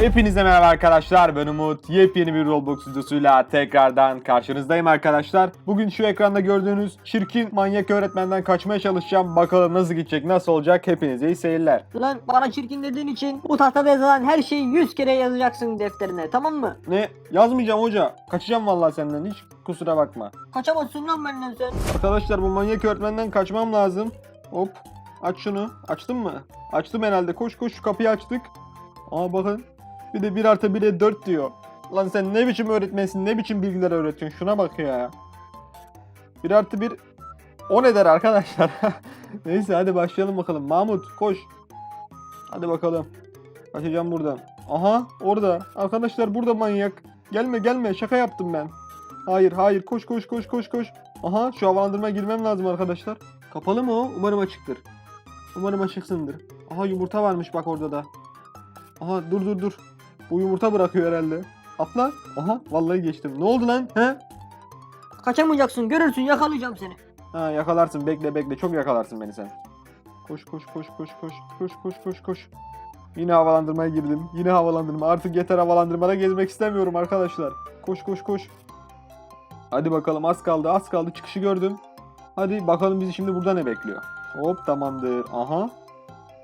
Hepinize merhaba arkadaşlar ben Umut. Yepyeni bir Roblox videosuyla tekrardan karşınızdayım arkadaşlar. Bugün şu ekranda gördüğünüz çirkin manyak öğretmenden kaçmaya çalışacağım. Bakalım nasıl gidecek, nasıl olacak hepinize iyi seyirler. Lan bana çirkin dediğin için bu tahtada yazılan her şeyi 100 kere yazacaksın defterine tamam mı? Ne? Yazmayacağım hoca. Kaçacağım vallahi senden hiç kusura bakma. Kaçamazsın lan benden sen. Arkadaşlar bu manyak öğretmenden kaçmam lazım. Hop. Aç şunu. Açtın mı? Açtım herhalde. Koş koş şu kapıyı açtık. Aa bakın. Bir de 1 artı 1'e 4 diyor. Lan sen ne biçim öğretmensin? Ne biçim bilgiler öğretiyorsun? Şuna bak ya. 1 artı 1 10 eder arkadaşlar. Neyse hadi başlayalım bakalım. Mahmut koş. Hadi bakalım. Kaçacağım buradan. Aha orada. Arkadaşlar burada manyak. Gelme gelme şaka yaptım ben. Hayır hayır koş koş koş koş koş. Aha şu havalandırmaya girmem lazım arkadaşlar. Kapalı mı o? Umarım açıktır. Umarım açıksındır. Aha yumurta varmış bak orada da. Aha dur dur dur. Bu yumurta bırakıyor herhalde. Atla. Aha vallahi geçtim. Ne oldu lan? He? Kaçamayacaksın görürsün yakalayacağım seni. Ha yakalarsın bekle bekle çok yakalarsın beni sen. Koş koş koş koş koş koş koş koş koş. Yine havalandırmaya girdim. Yine havalandırma. Artık yeter havalandırmada gezmek istemiyorum arkadaşlar. Koş koş koş. Hadi bakalım az kaldı az kaldı çıkışı gördüm. Hadi bakalım bizi şimdi burada ne bekliyor. Hop tamamdır. Aha.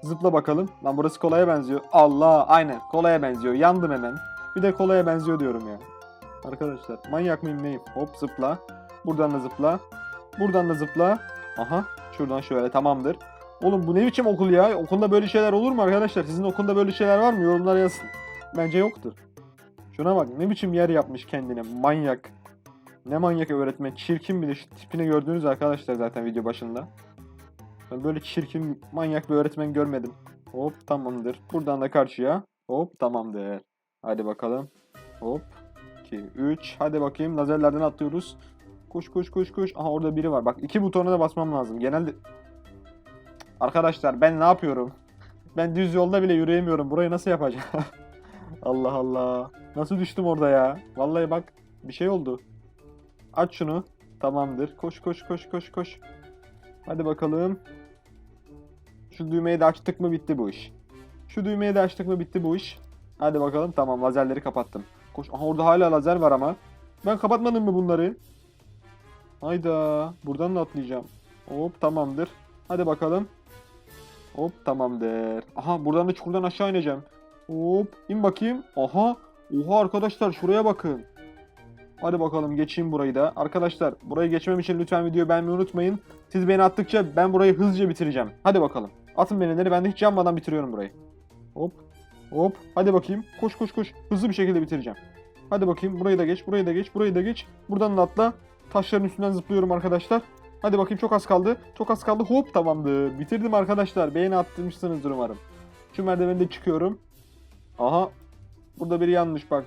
Zıpla bakalım. Lan burası kolaya benziyor. Allah aynen kolaya benziyor. Yandım hemen. Bir de kolaya benziyor diyorum ya. Arkadaşlar manyak mıyım neyim? Hop zıpla. Buradan da zıpla. Buradan da zıpla. Aha. Şuradan şöyle tamamdır. Oğlum bu ne biçim okul ya? Okulda böyle şeyler olur mu arkadaşlar? Sizin okulda böyle şeyler var mı? Yorumlara yazın. Bence yoktur. Şuna bak ne biçim yer yapmış kendine. Manyak. Ne manyak öğretmen. Çirkin bir de şu tipini gördünüz arkadaşlar zaten video başında. Ben böyle çirkin manyak bir öğretmen görmedim. Hop tamamdır. Buradan da karşıya. Hop tamamdır. Hadi bakalım. Hop. 2, 3. Hadi bakayım. Lazerlerden atlıyoruz. Koş koş koş koş. Aha orada biri var. Bak iki butona da basmam lazım. Genelde... Arkadaşlar ben ne yapıyorum? Ben düz yolda bile yürüyemiyorum. Burayı nasıl yapacağım? Allah Allah. Nasıl düştüm orada ya? Vallahi bak bir şey oldu. Aç şunu. Tamamdır. Koş koş koş koş koş. Hadi bakalım. Şu düğmeyi de açtık mı bitti bu iş. Şu düğmeyi de açtık mı bitti bu iş. Hadi bakalım tamam lazerleri kapattım. Koş. Aha orada hala lazer var ama. Ben kapatmadım mı bunları? Hayda. Buradan da atlayacağım. Hop tamamdır. Hadi bakalım. Hop tamamdır. Aha buradan da çukurdan aşağı ineceğim. Hop in bakayım. Aha. Oha arkadaşlar şuraya bakın. Hadi bakalım geçeyim burayı da. Arkadaşlar burayı geçmem için lütfen videoyu beğenmeyi unutmayın. Siz beni attıkça ben burayı hızlıca bitireceğim. Hadi bakalım. Atın beni ben de hiç yanmadan bitiriyorum burayı. Hop. Hop. Hadi bakayım. Koş koş koş. Hızlı bir şekilde bitireceğim. Hadi bakayım. Burayı da geç. Burayı da geç. Burayı da geç. Buradan da atla. Taşların üstünden zıplıyorum arkadaşlar. Hadi bakayım çok az kaldı. Çok az kaldı. Hop tamamdır. Bitirdim arkadaşlar. Beğeni attırmışsınızdır umarım. Şu merdivende çıkıyorum. Aha. Burada biri yanmış bak.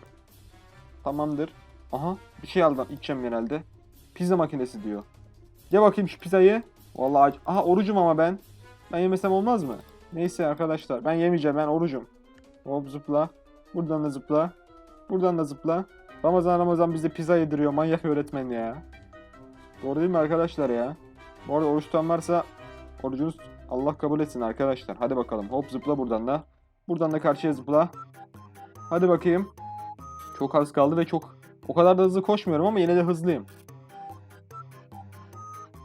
Tamamdır. Aha. Bir şey aldım. İçeceğim genelde. Pizza makinesi diyor. Ye bakayım şu pizzayı. Vallahi Aha orucum ama ben. Ben yemesem olmaz mı? Neyse arkadaşlar. Ben yemeyeceğim. Ben orucum. Hop zıpla. Buradan da zıpla. Buradan da zıpla. Ramazan Ramazan bize pizza yediriyor. Manyak öğretmen ya. Doğru değil mi arkadaşlar ya? Bu arada oruç tutan varsa orucunuz Allah kabul etsin arkadaşlar. Hadi bakalım. Hop zıpla buradan da. Buradan da karşıya zıpla. Hadi bakayım. Çok az kaldı ve çok o kadar da hızlı koşmuyorum ama yine de hızlıyım.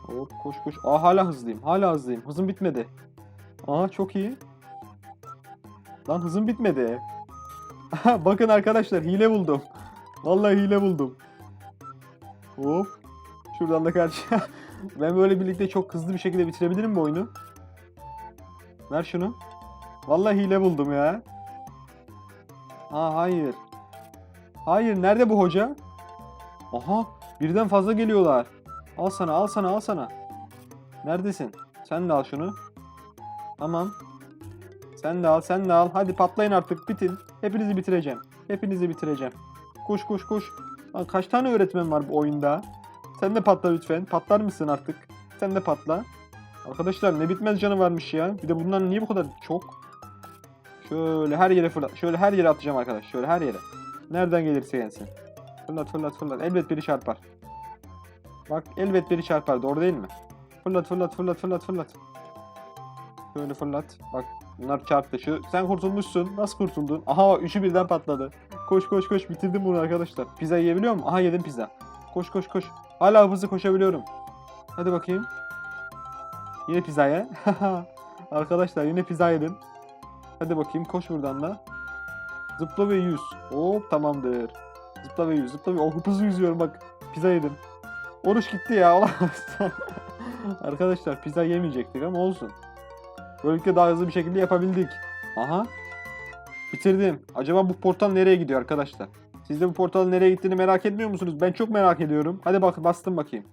Hop koş koş. Aa hala hızlıyım. Hala hızlıyım. Hızım bitmedi. Aa çok iyi. Lan hızım bitmedi. Bakın arkadaşlar hile buldum. Vallahi hile buldum. Hop. Şuradan da karşıya. ben böyle birlikte çok hızlı bir şekilde bitirebilirim bu oyunu. Ver şunu. Vallahi hile buldum ya. Aa hayır. Hayır nerede bu hoca? Aha birden fazla geliyorlar. Al sana al sana al sana. Neredesin? Sen de al şunu. Tamam. Sen de al sen de al. Hadi patlayın artık bitin. Hepinizi bitireceğim. Hepinizi bitireceğim. Koş koş koş. Lan kaç tane öğretmen var bu oyunda? Sen de patla lütfen. Patlar mısın artık? Sen de patla. Arkadaşlar ne bitmez canı varmış ya. Bir de bundan niye bu kadar çok? Şöyle her yere fırlat. Şöyle her yere atacağım arkadaş. Şöyle her yere. Nereden gelirse gelsin. Fırlat fırlat fırlat. Elbet biri çarpar. Bak elbet biri çarpar. Doğru değil mi? Fırlat fırlat fırlat fırlat fırlat. Şöyle fırlat. Bak Bunlar çarptı şu. Sen kurtulmuşsun. Nasıl kurtuldun? Aha bak üçü birden patladı. Koş koş koş bitirdim bunu arkadaşlar. Pizza yiyebiliyor musun? Aha yedim pizza. Koş koş koş. Hala hızlı koşabiliyorum. Hadi bakayım. Yine pizza ye. arkadaşlar yine pizza yedim. Hadi bakayım koş buradan da. Zıpla ve yüz. Hop tamamdır. Zıpla ve yüz. Zıpla ve oh, hızlı yüzüyorum bak. Pizza yedim. Oruç gitti ya olamaz. Arkadaşlar pizza yemeyecektik ama olsun. Böylelikle daha hızlı bir şekilde yapabildik. Aha. Bitirdim. Acaba bu portal nereye gidiyor arkadaşlar? Siz de bu portalın nereye gittiğini merak etmiyor musunuz? Ben çok merak ediyorum. Hadi bak bastım bakayım.